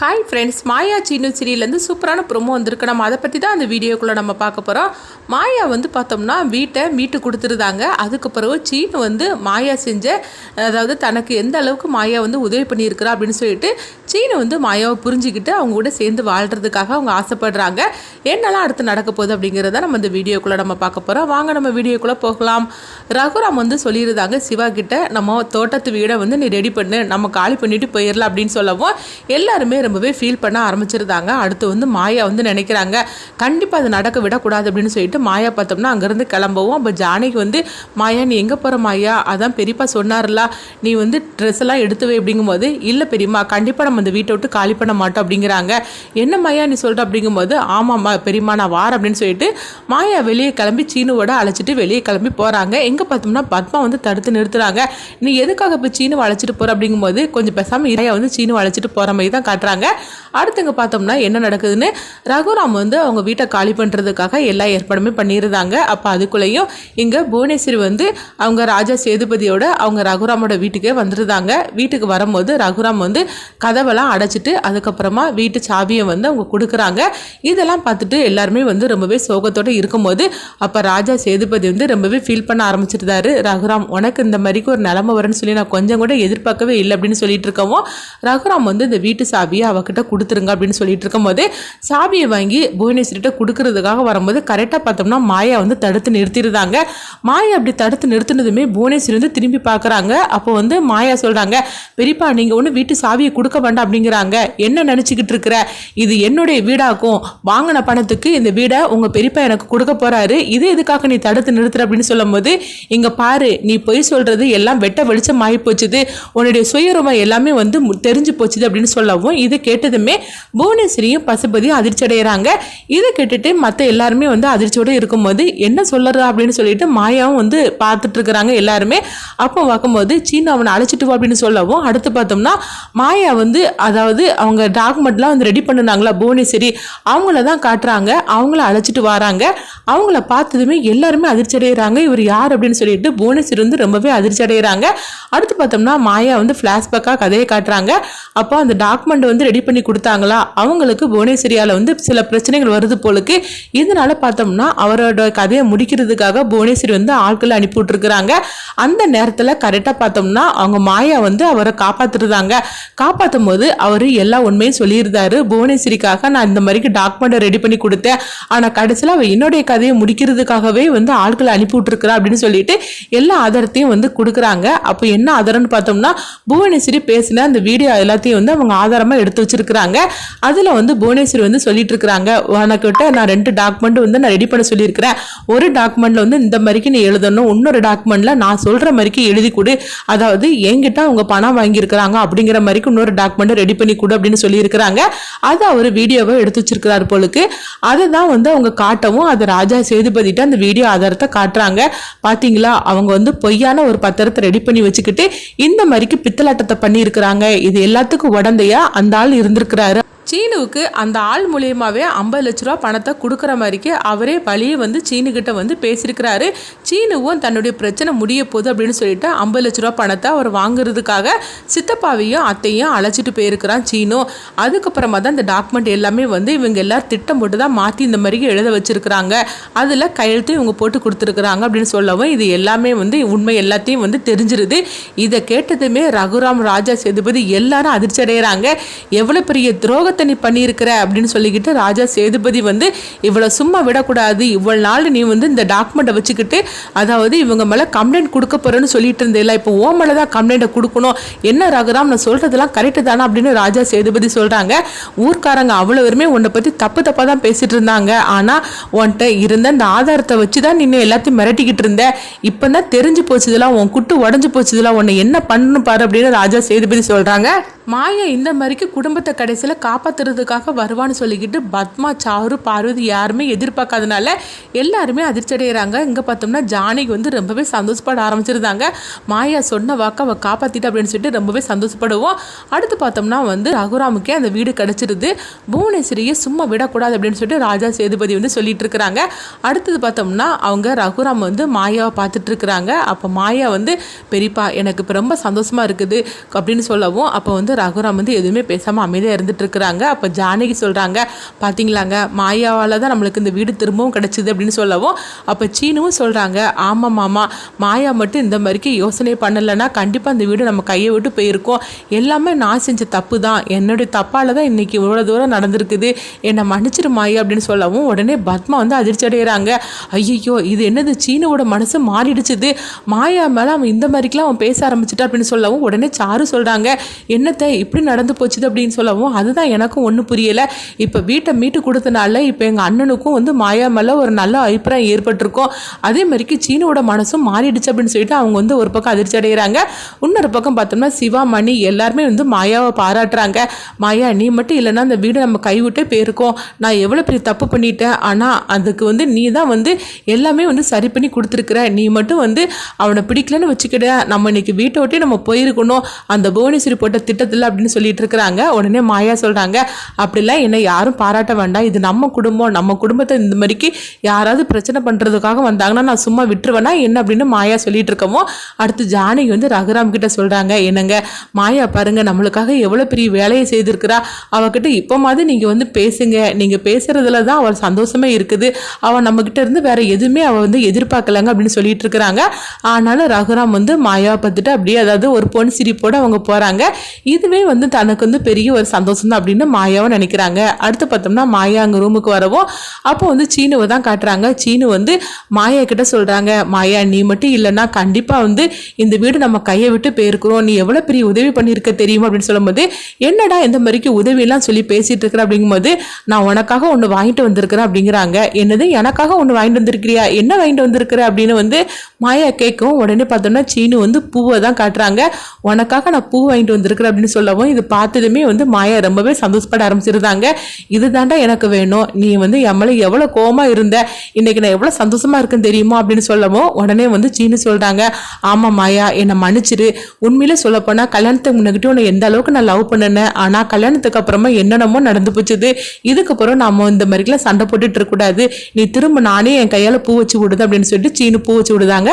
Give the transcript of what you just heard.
Hi friends Maya Seenu சீரியல்லேருந்து சூப்பரான promo வந்திருக்கு. நம்ம அதை பற்றி தான் அந்த வீடியோக்குள்ளே நம்ம பார்க்க போகிறோம் மாயா வந்து பார்த்தோம்னா வீட்டை மீட்டு கொடுத்துருந்தாங்க. அதுக்கு பிறகு சீனு வந்து மாயா செஞ்ச அதாவது தனக்கு எந்த அளவுக்கு மாயா வந்து உதவி பண்ணியிருக்கிறா அப்படின்னு சொல்லிட்டு சீனு வந்து மாயாவை புரிஞ்சுக்கிட்டு அவங்க கூட சேர்ந்து வாழ்கிறதுக்காக அவங்க ஆசைப்படுறாங்க. என்னெல்லாம் அடுத்து நடக்க போகுது அப்படிங்கிறத நம்ம இந்த வீடியோக்குள்ளே நம்ம பார்க்க போகிறோம் வாங்க நம்ம வீடியோக்குள்ளே போகலாம். ரகுராம் வந்து சொல்லியிருந்தாங்க சிவா கிட்ட நம்ம தோட்டத்து வீடை வந்து நீ ரெடி பண்ணு. நம்ம காலி பண்ணிட்டு போயிடலாம் அப்படின்னு சொல்லவும் எல்லாருமே ரொம்பவே ஃபீல் பண்ண ஆரம்பிச்சிருந்தாங்க. அடுத்து வந்து மாயா வந்து நினைக்கிறாங்க கண்டிப்பாக அது நடக்க விடக்கூடாது அப்படின்னு சொல்லிட்டு மாயா பார்த்தோம்னா அங்கேருந்து கிளம்பவும் அப்போ ஜானகி வந்து மாயா நீ எங்கே போகிற மாயா? அதான் பெரியப்பா சொன்னார்ல நீ வந்து ட்ரெஸ் எல்லாம் அப்படிங்கும்போது இல்லை பெரியம்மா கண்டிப்பாக நம்ம இந்த வீட்டை விட்டு காலி பண்ண மாட்டோம் அப்படிங்கிறாங்க. என்ன மாயா நீ சொல்கிற அப்படிங்கும்போது ஆமாம்மா பெரியம்மா நான் வார் அப்படின்னு சொல்லிட்டு மாயா வெளியே கிளம்பி சீனுவோட அழைச்சிட்டு வெளியே கிளம்பி போகிறாங்க எங்கே பார்த்தோம்னா பத்மா வந்து தடுத்து நிறுத்துறாங்க. நீ எதுக்காக இப்போ சீனுவை அழைச்சிட்டு போகிற அப்படிங்கும்போது கொஞ்சம் பேசாமல் இறையா வந்து சீனு அழைச்சிட்டு போகிற மாதிரி தான் காட்டுறாங்க. அடுத்து இங்கே பார்த்தோம்னா என்ன நடக்குதுன்னு ரகுராம் வந்து அவங்க வீட்டை காலி பண்ணுறதுக்காக எல்லா ஏற்பாடுமே பண்ணியிருந்தாங்க. அப்போ அதுக்குள்ளேயும் இங்கே புவனேஸ்வரி வந்து அவங்க ராஜா சேதுபதியோட அவங்க ரகுராமோட வீட்டுக்கே வந்துருந்தாங்க. வீட்டுக்கு வரும்போது ரகுராம் வந்து கதவெல்லாம் அடைச்சிட்டு அதுக்கப்புறமா வீட்டு சாவியை வந்து அவங்க கொடுக்குறாங்க. இதெல்லாம் பார்த்துட்டு எல்லாருமே வந்து ரொம்பவே சோகத்தோடு இருக்கும்போது அப்போ ராஜா சேதுபதி வந்து ரொம்பவே ஃபீல் பண்ண ஆரம்பிச்சிருந்தாரு. ரகுராம் உனக்கு இந்த மாதிரிக்கு ஒரு நிலமை வரும்னு சொல்லி நான் கொஞ்சம் கூட எதிர்பார்க்கவே இல்லை அப்படின்னு சொல்லிட்டு இருக்கவும் ரகுராம் வந்து இந்த வீட்டு சாவியை அவகிட்ட கொடுத்துருங்க அப்படின்னு சொல்லிட்டு இருக்கும்போது சாவியை வாங்கி புவனேஸ்வரிட்ட கொடுக்கறதுக்காக வரும்போது கரெக்டாக பார்த்தோம்னா மாயா வந்து தடுத்து நிறுத்திடுறாங்க மாயா அப்படி தடுத்து நிறுத்தினதுமே புவனேஸ்வரி வந்து திரும்பி பார்க்குறாங்க. அப்போ வந்து மாயா சொல்கிறாங்க பெரியப்பா நீங்கள் ஒன்று வீட்டு சாவியை கொடுக்க வேண்டாம் அப்படிங்கிறாங்க. என்ன நினச்சிக்கிட்டு இருக்கிற? இது என்னுடைய வீடாக்கும். வாங்கின பணத்துக்கு இந்த வீடை உங்கள் பெரியப்பா எனக்கு கொடுக்க போகிறாரு இது எதுக்காக நீ தடுத்து நிறுத்துற? அப்படின்னு சொல்லும்போது இங்கே பாரு நீ பொய் சொல்கிறது எல்லாம் வெட்ட வெளிச்சம் ஆகி போச்சுது. உன்னுடைய சுயரூபம் எல்லாமே வந்து தெரிஞ்சு போச்சுது அப்படின்னு சொல்லவும் இது கேட்டதுமே புவனேஸ்வரியும் பசுபதியும் அதிர்ச்சி அடைகிறாங்க இதை கேட்டுட்டு மற்ற எல்லாருமே வந்து அதிர்ச்சியோடு இருக்கும்போது என்ன சொல்லுறா அப்படின்னு சொல்லிட்டு மாயாவும் வந்து பார்த்துட்டு இருக்கிறாங்க எல்லாருமே. அப்போ பார்க்கும்போது சீனா அவனை அழைச்சிட்டு வா அப்படின்னு சொல்லவும் அடுத்து பார்த்தோம்னா மாயா வந்து அதாவது அவங்க டாக்குமெண்ட்லாம் வந்து ரெடி பண்ணுனாங்களா புவனேஸ்வரி. அவங்கள தான் காட்டுறாங்க அவங்கள அழைச்சிட்டு வராங்க. அவங்கள பார்த்ததுமே எல்லாருமே அதிர்ச்சி அடைகிறாங்க இவர் யார் அப்படின்னு சொல்லிட்டு புவனேஸ்வரி வந்து ரொம்பவே அதிர்ச்சி அடைகிறாங்க அடுத்து பார்த்தோம்னா மாயா வந்து ஃப்ளாஷ்பேக்காக கதையை காட்டுறாங்க. அப்போ அந்த டாக்குமெண்ட் வந்து ரெடி பண்ணி கொடுத்தாங்களா? அவங்களுக்கு புவனேஸ்வரியால் வந்து சில பிரச்சனைகள் வருது போலுக்கு இதனால பார்த்தோம்னா அவரோட கதையை முடிக்கிறதுக்காக புவனேஸ்வரி வந்து ஆட்களை அனுப்பி விட்டுருக்குறாங்க அந்த நேரத்தில் கரெக்டாக பார்த்தோம்னா அவங்க மாயா வந்து அவரை காப்பாத்துறதாங்க காப்பாற்றும் போது அவர் எல்லா உண்மையும் சொல்லியிருந்தாரு. புவனேஸ்வரிக்காக நான் இந்த மாதிரிக்கு டாக்குமெண்ட்டை ரெடி பண்ணி கொடுத்தேன். ஆனால் கடைசியில் அவள் என்னுடைய கதையை முடிக்கிறதுக்காகவே வந்து ஆட்களை அனுப்பி விட்டுருக்குறா அப்படின்னு சொல்லிட்டு எல்லா ஆதாரத்தையும் வந்து கொடுக்குறாங்க. அப்போ என்ன ஆதாரம்னு பார்த்தோம்னா புவனேஸ்வரி பேசின அந்த வீடியோ எல்லாத்தையும் வந்து அவங்க ஆதாரமாக எடுத்து வச்சிருக்கிறாங்க. அதில் வந்து புவனேஸ்வரி வந்து சொல்லிட்டு இருக்கிறாங்க உனக்கிட்ட நான் ரெண்டு டாக்குமெண்ட் வந்து நான் ரெடி பண்ண சொல்லியிருக்கிறேன். ஒரு டாக்குமெண்ட்ல வந்து இந்த மாதிரிக்கு நீ எழுதணும் இன்னொரு டாக்குமெண்ட்ல நான் சொல்ற மாதிரிக்கு எழுதி கொடு. அதாவது என்கிட்ட அவங்க பணம் வாங்கியிருக்கிறாங்க அப்படிங்கிற மாதிரிக்கு இன்னொரு டாக்குமெண்ட் ரெடி பண்ணி கொடு அப்படின்னு சொல்லியிருக்கிறாங்க. அதை அவர் வீடியோவை எடுத்து வச்சிருக்கிறாரு போலுக்கு. அதை தான் வந்து அவங்க காட்டவும் அது ராஜா சேதுபதிட்ட அந்த வீடியோ ஆதாரத்தை காட்டுறாங்க. பார்த்தீங்களா அவங்க வந்து பொய்யான ஒரு பத்திரத்தை ரெடி பண்ணி வச்சுக்கிட்டு இந்த மாதிரிக்கு பித்தலாட்டத்தை பண்ணியிருக்கிறாங்க. இது எல்லாத்துக்கும் உடந்தையா? அந்த ஆள் இருந்திருக்கிறாரு. சீனுவுக்கு அந்த ஆள் மூலியமாகவே ஐம்பது லட்ச ரூபா பணத்தை கொடுக்குற மாதிரிக்கு அவரே வழியே வந்து சீனுக்கிட்ட வந்து பேசியிருக்கிறாரு. சீனுவும் தன்னுடைய பிரச்சனை முடிய போகுது அப்படின்னு சொல்லிட்டு ஐம்பது லட்ச ரூபா பணத்தை அவர் வாங்குறதுக்காக சித்தப்பாவையும் அத்தையும் அழைச்சிட்டு போயிருக்கிறான் சீனு. அதுக்கப்புறமா தான் இந்த டாக்குமெண்ட் எல்லாமே வந்து இவங்க எல்லாரும் திட்டம் போட்டு தான் மாற்றி இந்த மாதிரி எழுத வச்சிருக்கிறாங்க. அதில் கையெழுத்து இவங்க போட்டு கொடுத்துருக்குறாங்க அப்படின்னு சொல்லவும் இது எல்லாமே வந்து உண்மை எல்லாத்தையும் வந்து தெரிஞ்சிருது. இதை கேட்டதுமே ரகுராம் ராஜா சேதுபதி எல்லாரும் அதிர்ச்சி அடைகிறாங்க எவ்வளோ பெரிய துரோகத்தை நீ பண்ணியிருக்கிற அப்படின்னு சொல்லிக்கிட்டு ராஜா சேதுபதி வந்து இவ்வளோ சும்மா விடக்கூடாது இவ்வளோ நாள் நீ வந்து இந்த டாக்குமெண்ட்டை வச்சுக்கிட்டு அதாவது இவங்க மேலே கம்ப்ளைண்ட் கொடுக்க போகிறேன்னு சொல்லிட்டு இருந்தேல இப்போ ஓ மேலே தான் கம்ப்ளைண்ட்டை கொடுக்கணும். என்ன ராகுராம் நான் சொல்கிறதெல்லாம் கரெக்டு தானே அப்படின்னு ராஜா சேதுபதி சொல்கிறாங்க ஊர்க்காரங்க அவ்வளோ பேருமே உன்னை பற்றி தப்பு தப்பாக தான் பேசிகிட்டு இருந்தாங்க. ஆனால் உன்கிட்ட இருந்த அந்த ஆதாரத்தை வச்சு தான் நின்று எல்லாத்தையும் மிரட்டிக்கிட்டு இருந்த. இப்போ தான் தெரிஞ்சு போச்சு இதெல்லாம் உன் குட்டு உடஞ்சு போச்சு இதெல்லாம் உன்னை என்ன பண்ணணும் பாரு அப்படின்னு ராஜா சேதுபதி சொல்கிறாங்க மாயா இந்த மாதிரிக்கு குடும்பத்தை கடைசியில் காப்பாற்ற காப்பாற்றுறதுக்காக வருவான்னு சொல்லிக்கிட்டு பத்மா சாரு பார்வதி யாருமே எதிர்பார்க்காதனால எல்லாருமே அதிர்ச்சி அடைகிறாங்க இங்கே பார்த்தோம்னா ஜானகி வந்து ரொம்பவே சந்தோஷப்பட ஆரம்பிச்சிருந்தாங்க. மாயா சொன்ன வாக்க அவள் காப்பாற்றிட்டு அப்படின்னு சொல்லிட்டு ரொம்பவே சந்தோஷப்படுவோம். அடுத்து பார்த்தோம்னா வந்து ரகுராமுக்கே அந்த வீடு கிடச்சிருது. புவனேஸ்வரியை சும்மா விடக்கூடாது அப்படின்னு சொல்லிட்டு ராஜா சேதுபதி வந்து சொல்லிட்டு இருக்கிறாங்க. அடுத்தது பார்த்தோம்னா அவங்க ரகுராம் வந்து மாயாவை பார்த்துட்டு இருக்கிறாங்க. அப்போ மாயா வந்து பெரியப்பா எனக்கு இப்போ ரொம்ப சந்தோஷமா இருக்குது அப்படின்னு சொல்லவும் அப்போ வந்து ரகுராம் வந்து எதுவுமே பேசாமல் அமைதியாக இருந்துட்டு இருக்கிறாங்க. அப்போ ஜானகி சொல்கிறாங்க பார்த்தீங்களாங்க மாயாவால் தான் நம்மளுக்கு இந்த வீடு திரும்பவும் கிடச்சிது அப்படின்னு சொல்லவும் அப்போ சீனுவும் சொல்கிறாங்க ஆமாம் மாமா மாயா மட்டும் இந்த மாதிரிக்கு யோசனை பண்ணலைன்னா கண்டிப்பாக இந்த வீடு நம்ம கையை விட்டு போயிருக்கோம். எல்லாமே நான் செஞ்ச தப்பு தான் என்னுடைய தப்பால் தான் இன்றைக்கி இவ்வளோ தூரம் நடந்திருக்குது. என்னை மன்னிச்சிரு மாயா அப்படின்னு சொல்லவும் உடனே பத்மா வந்து அதிர்ச்சி அடைகிறாங்க ஐயோ இது என்னது? சீனுவோட மனசு மாறிடுச்சுது. மாயா மேலே அவன் இந்த மாதிரிக்கெலாம் அவன் பேச ஆரம்பிச்சிட்டா அப்படின்னு சொல்லவும் உடனே சாரு சொல்கிறாங்க என்னத்தை இப்படி நடந்து போச்சுது அப்படின்னு சொல்லவும் அதுதான் எனக்கு எனக்கும் ஒன்றும் புரியலை. இப்போ வீட்டை மீட்டு கொடுத்தனால இப்போ எங்கள் அண்ணனுக்கும் வந்து மாயா மேலே ஒரு நல்ல அபிப்பிராயம் ஏற்பட்டிருக்கும். அதே மாதிரிக்கு சீனோட மனசும் மாறிடுச்சு அப்படின்னு சொல்லிட்டு அவங்க வந்து ஒரு பக்கம் அதிர்ச்சி அடைகிறாங்க இன்னொரு பக்கம் பார்த்தோம்னா சிவா மணி எல்லாருமே வந்து மாயாவை பாராட்டுறாங்க. மாயா நீ மட்டும் இல்லைன்னா அந்த வீடு நம்ம கைவிட்டே போயிருக்கோம். நான் எவ்வளோ பெரிய தப்பு பண்ணிட்டேன். ஆனால் அதுக்கு வந்து நீ தான் வந்து எல்லாமே வந்து சரி பண்ணி கொடுத்துருக்குற. நீ மட்டும் வந்து அவனை பிடிக்கலன்னு வச்சுக்கிட. நம்ம இன்னைக்கு வீட்டை விட்டே நம்ம போயிருக்கணும். அந்த புவனேஸ்வரி போட்ட திட்டத்தில் அப்படின்னு சொல்லிட்டு இருக்கிறாங்க. உடனே மாயா சொல்கிறாங்க அப்படிலாம் என்னை யாரும் பாராட்ட வேண்டாம். இது நம்ம குடும்பம். நம்ம குடும்பத்தை இந்த மாதிரிக்கு யாராவது பிரச்சனை பண்ணுறதுக்காக வந்தாங்கன்னா நான் சும்மா விட்டுருவேனா? என்ன அப்படின்னு மாயா சொல்லிட்டு இருக்கமோ அடுத்து ஜானகி வந்து ரகுராம் கிட்ட சொல்கிறாங்க என்னங்க மாயா பாருங்க நம்மளுக்காக எவ்வளோ பெரிய வேலையை செய்திருக்கிறா. அவகிட்ட இப்போ மாதிரி நீங்கள் வந்து பேசுங்க. நீங்கள் பேசுறதுல தான் அவள் சந்தோஷமே இருக்குது. அவள் நம்மக்கிட்ட இருந்து வேற எதுவுமே அவள் வந்து எதிர்பார்க்கலங்க அப்படின்னு சொல்லிட்டு இருக்கிறாங்க. ஆனாலும் ரகுராம் வந்து மாயாவை பார்த்துட்டு அப்படியே அதாவது ஒரு பொன் சிரிப்போடு அவங்க போகிறாங்க இதுவே வந்து தனக்கு வந்து பெரிய ஒரு சந்தோஷம் தான் அப்படின்னு மாயாவை நினைக்கிறாங்க. அடுத்து பார்த்தோம்னா மாயா அங்கே ரூமுக்கு வரவும் அப்போ வந்து சீனுவை தான் காட்டுறாங்க. சீனு வந்து மாயா கிட்ட சொல்கிறாங்க மாயா நீ மட்டும் இல்லைன்னா கண்டிப்பாக வந்து இந்த வீடு நம்ம கையை விட்டு போயிருக்கிறோம். நீ எவ்வளோ பெரிய உதவி பண்ணியிருக்க தெரியுமா? அப்படின்னு சொல்லும்போது என்னடா இந்த மாதிரிக்கு உதவியெல்லாம் சொல்லி பேசிகிட்டு இருக்கிற? அப்படிங்கும்போது நான் உனக்காக ஒன்று வாங்கிட்டு வந்திருக்கிறேன் அப்படிங்கிறாங்க. என்னது? எனக்காக ஒன்று வாங்கிட்டு வந்திருக்கிறியா? என்ன வாங்கிட்டு வந்திருக்கிற? அப்படின்னு வந்து மாயா கேட்கும் உடனே பார்த்தோம்னா சீனு வந்து பூவை தான் காட்டுறாங்க. உனக்காக நான் பூ வாங்கிட்டு வந்திருக்கிறேன் அப்படின்னு சொல்லவும் இது பார்த்ததுமே வந்து மாயா ரொம்பவே சந்தோஷப்பட ஆரம்பிச்சிருந்தாங்க. இதுதாண்டா எனக்கு வேணும். நீ வந்து என் மேலே எவ்வளோ கோபமாக இருந்த? இன்னைக்கு நான் எவ்வளோ சந்தோஷமா இருக்குன்னு தெரியுமா? அப்படின்னு சொல்லவும் உடனே வந்து சீனு சொல்கிறாங்க ஆமாம் மாயா என்னை மன்னிச்சிரு. உண்மையிலே சொல்லப்போனால் கல்யாணத்துக்கு முன்னாடி உன்னை எந்த அளவுக்கு நான் லவ் பண்ணினேன். ஆனால் கல்யாணத்துக்கு அப்புறமா என்னென்னமோ நடந்து போச்சுது. இதுக்கப்புறம் நம்ம இந்த மாதிரிலாம் சண்டை போட்டுட்டு இருக்கக்கூடாது நீ திரும்ப நானே என் கையால் பூ வச்சு விடுது அப்படின்னு சொல்லிட்டு சீனு பூ வச்சு விடுதாங்க.